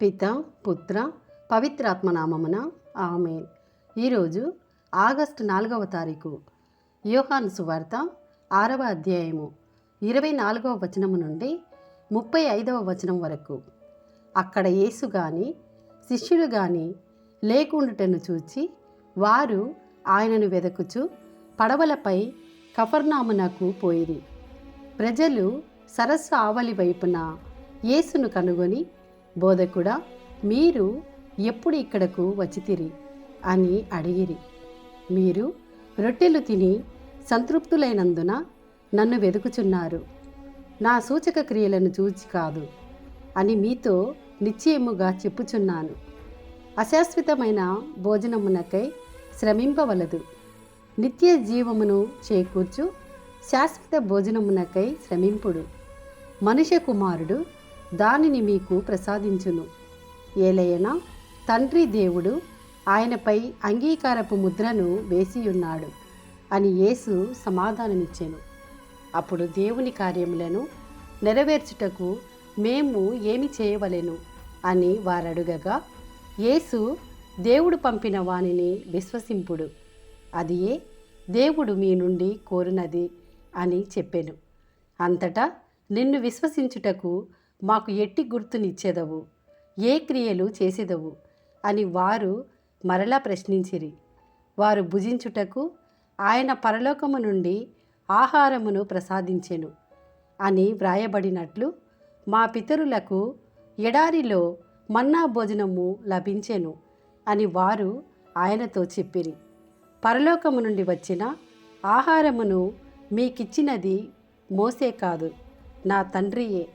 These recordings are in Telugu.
పిత పుత్ర పవిత్రాత్మనామమున ఆమె ఈరోజు ఆగస్టు నాలుగవ తారీఖు యోహాను సువార్త ఆరవ అధ్యాయము ఇరవై నాలుగవ వచనము నుండి ముప్పై ఐదవ వచనం వరకు. అక్కడ యేసు గాని శిష్యులు గాని లేకుండుటను చూచి వారు ఆయనను వెదకుచు పడవలపై కఫర్నామునకు పోయిరి. ప్రజలు సరస్సు ఆవలి వైపున యేసును కనుగొని బోధకుడా మీరు ఎప్పుడు ఇక్కడకు వచ్చితిరి అని అడిగిరి. మీరు రొట్టెలు తిని సంతృప్తులైనందున నన్ను వెతుకుచున్నారు నా సూచక క్రియలను చూచి కాదు అని మీతో నిశ్చయముగా చెప్పుచున్నాను. అశాశ్వతమైన భోజనమునకై శ్రమింపవలదు. నిత్య జీవమును చేకూర్చు శాశ్వత భోజనమునకై శ్రమింపుడు. మనుష్య కుమారుడు దానిని మీకు ప్రసాదించును. ఏలయన తండ్రి దేవుడు ఆయనపై అంగీకారపు ముద్రను వేసియున్నాడు అని యేసు సమాధానమిచ్చెను. అప్పుడు దేవుని కార్యములను నెరవేర్చుటకు మేము ఏమి చేయవలెను అని వారడుగగా యేసు దేవుడు పంపిన వానిని విశ్వసింపుడు. అదియే దేవుడు మీ నుండి కోరినది అని చెప్పెను. అంతటా నిన్ను విశ్వసించుటకు మాకు ఎట్టి గుర్తునిచ్చేదవు ఏ క్రియలు చేసేదవు అని వారు మరలా ప్రశ్నించిరి. వారు భుజించుటకు ఆయన పరలోకము నుండి ఆహారమును ప్రసాదించెను అని వ్రాయబడినట్లు మా పితరులకు ఎడారిలో మన్నా భోజనము లభించెను అని వారు ఆయనతో చెప్పిరి. పరలోకము నుండి వచ్చిన ఆహారమును మీకిచ్చినది మోసే కాదు నా తండ్రియే.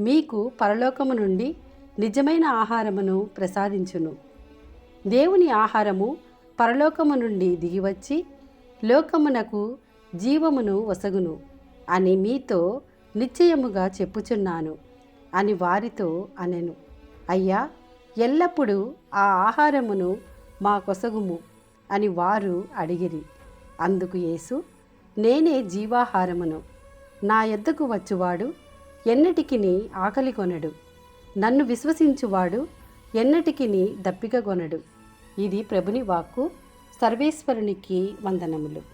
మీకు పరలోకము నుండి నిజమైన ఆహారమును ప్రసాదించును. దేవుని ఆహారము పరలోకము నుండి దిగివచ్చి లోకమునకు జీవమును వసగును అని మీతో నిశ్చయముగా చెప్పుచున్నాను అని వారితో అనెను. అయ్యా ఎల్లప్పుడూ ఆ ఆహారమును మా కొసగుము అని వారు అడిగిరి. అందుకు యేసు నేనే జీవాహారమును. నా ఎద్దకు వచ్చువాడు ఎన్నటికిని ఆకలి కొనడు. నన్ను విశ్వసించువాడు ఎన్నటికిని దప్పిక కొనడు. ఇది ప్రభుని వాక్కు సర్వేశ్వరునికి వందనములు.